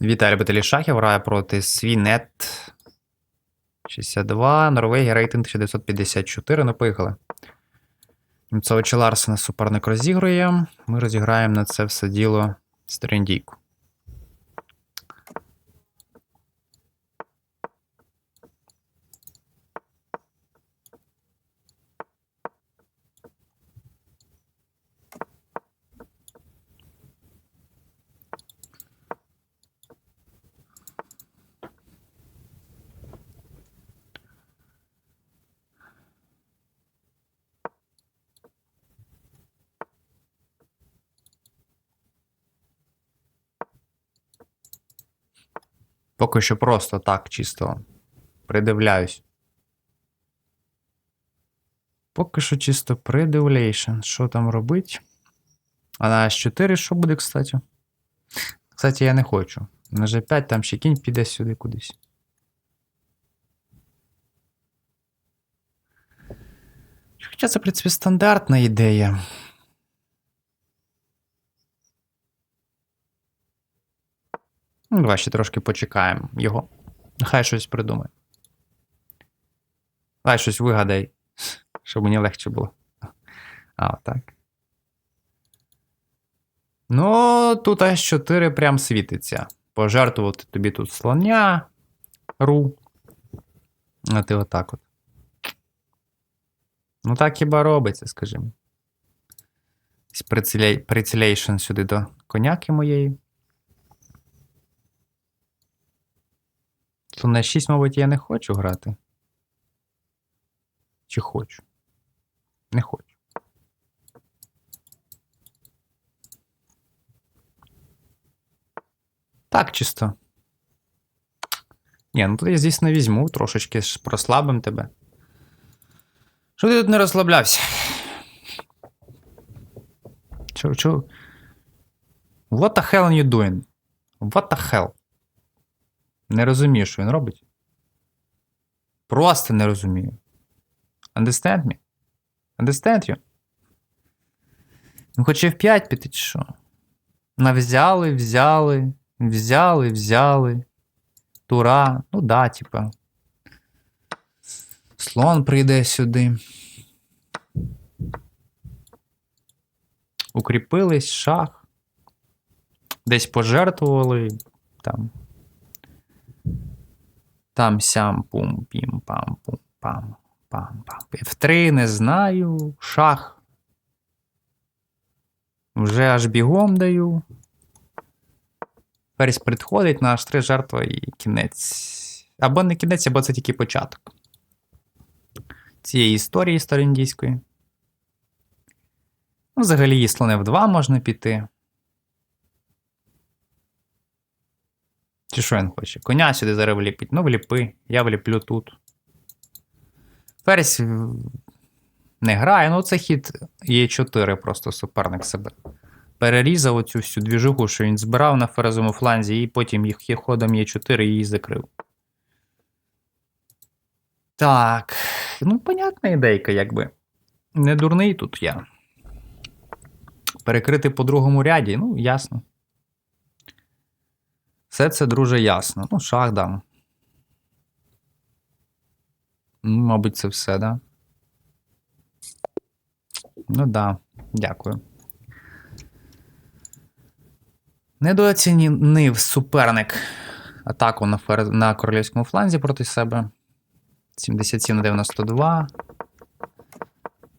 Віталій любителі шахів грає проти Свінет 62, Норвегія, рейтинг 1954. Ну, поїхали. Німцовича Ларсена суперник розігрує. Ми розіграємо на це все діло стрендійку. Поки що просто так, чисто придивляюсь. Поки що чисто придивляйшн. Що там робить? А на H4 що буде, кстати? Кстати, я не хочу. На G5 там ще кінь піде сюди кудись. Хоча це, в принципі, стандартна ідея. Давай ще трошки почекаємо його. Нехай щось придумає. Давай щось вигадай, щоб мені легше було. А, так. Ну, тут H4 прям світиться. Пожертвувати тобі тут слоня. Ру. А ти отак от. Ну, так хіба робиться, скажімо. Приціляйшн сюди до коняки моєї. То на 6, мабуть, я не хочу грати. Чи хочу? Не хочу. Так, чисто. Ні, ну тут я, звісно, візьму, трошечки прослабим тебе. Що ти тут не розслаблявся? Чо, чо? What the hell are you doing? What the hell? Не розумію, що він робить. Просто не розумію. Understand me? Understand you? Він хоче в 5 піти, чи що? На взяли, взяли, взяли, взяли. Тура. Ну да, типа. Слон прийде сюди. Укріпились, шах. Десь пожертвували. Там. Там сям пум пім пам пум пам пам пам. F3 не знаю. Шах. Вже аж бігом даю. Ферзь підходить на H3 жертва і кінець. Або не кінець, або це тільки початок. Цієї історії старіндійської. Ну, взагалі, і слони в 2 можна піти. Чи що він хоче? Коня сюди зараз вліпить. Ну, вліпи, я вліплю тут. Ферзь не грає, ну це хід Е4 просто суперник себе. Перерізав оцю всю двіжуху, що він збирав на ферзовому фланзі, і потім їх ходом Е4 її закрив. Так. Ну, понятна ідейка, якби. Не дурний тут я. Перекрити по другому ряді, ну, ясно. Все це, друже, ясно. Ну, шах дам. Ну, мабуть, це все, да? Ну да, дякую. Недооцінив суперник атаку на фер... на королівському фланзі проти себе. 77 на 92.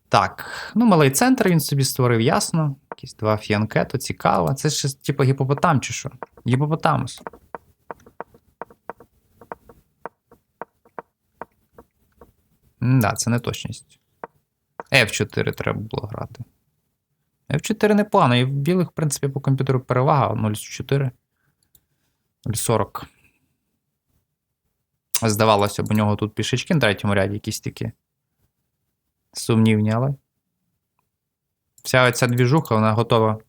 Так. Ну, малий центр він собі створив, ясно. Якісь два фіанкету, цікаво. Це ж типу гіпопотам чи що? Гіпопотамус. Да, це не точність. F4 треба було грати. F4 непогано, і в білих, в принципі, по комп'ютеру перевага 0,4. 0,40. Здавалося б, у нього тут пішечки на третьому ряді якісь такі. Сумнівні, але. Вся ця двіжуха, вона готова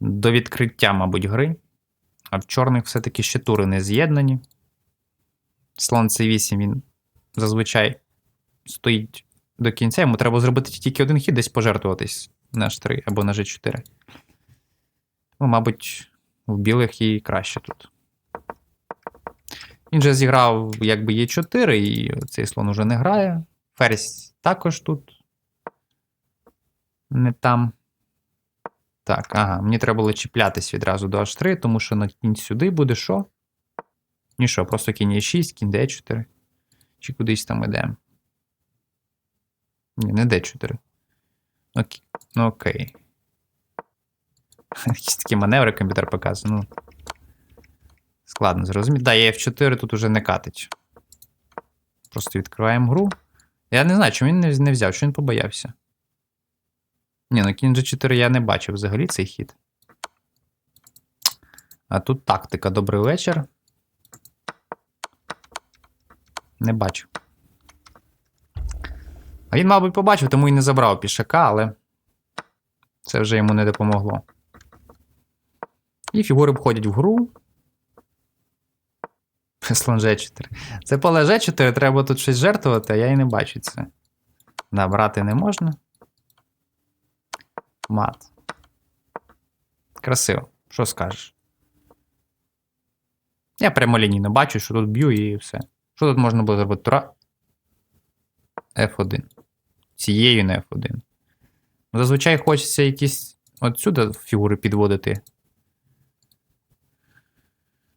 до відкриття, мабуть, гри. А в чорних все-таки ще тури не з'єднані. Слон C8 він зазвичай стоїть до кінця. Йому треба зробити тільки один хід, десь пожертвуватись на H3 або на G4. Тому, мабуть, в білих і краще тут. Він же зіграв якби Е4, і цей слон уже не грає. Ферзь також тут. Не там. Так, ага, мені треба було чіплятись відразу до H3, тому що на кінь сюди буде що? Ні що, просто кінь Е6, кінь Д4. Чи кудись там іде. Ні, не Д4. Окей. Ну окей. Якісь такі маневри комп'ютер показує. Ну. Складно зрозуміти. Да, і F4 тут уже не катить. Просто відкриваємо гру. Я не знаю, чому він не взяв, що він побоявся. Ні, ну кінь G4 я не бачив взагалі цей хід. А тут тактика. Добрий вечір. Не бачу. А він, мабуть, побачив, тому і не забрав пішака, але це вже йому не допомогло. І фігури входять в гру. Слон G4. Це поле G4, треба тут щось жертвувати, а я і не бачу це. Да, брати не можна. Мат. Красиво. Що скажеш? Я прямолінійно бачу, що тут б'ю і все. Що тут можна було зробити? Тура. F1. Цією не F1. Ну, Зазвичай хочеться якісь отсюди фігури підводити.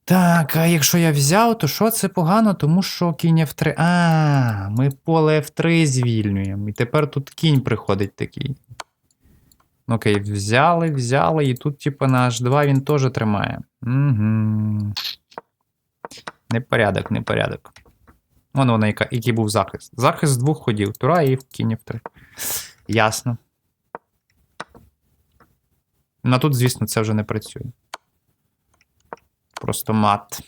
Так, а якщо я взяв, то що це погано, тому що кінь F3. А, ми поле F3 звільнюємо. І тепер тут кінь приходить такий. Окей, взяли, взяли, і тут, типу, на H2 він теж тримає. Угу. Непорядок, непорядок. Вон воно, який був захист. Захист з двох ходів. Тура і кінь F3. Ясно. Ну тут, звісно, це вже не працює. Просто мат.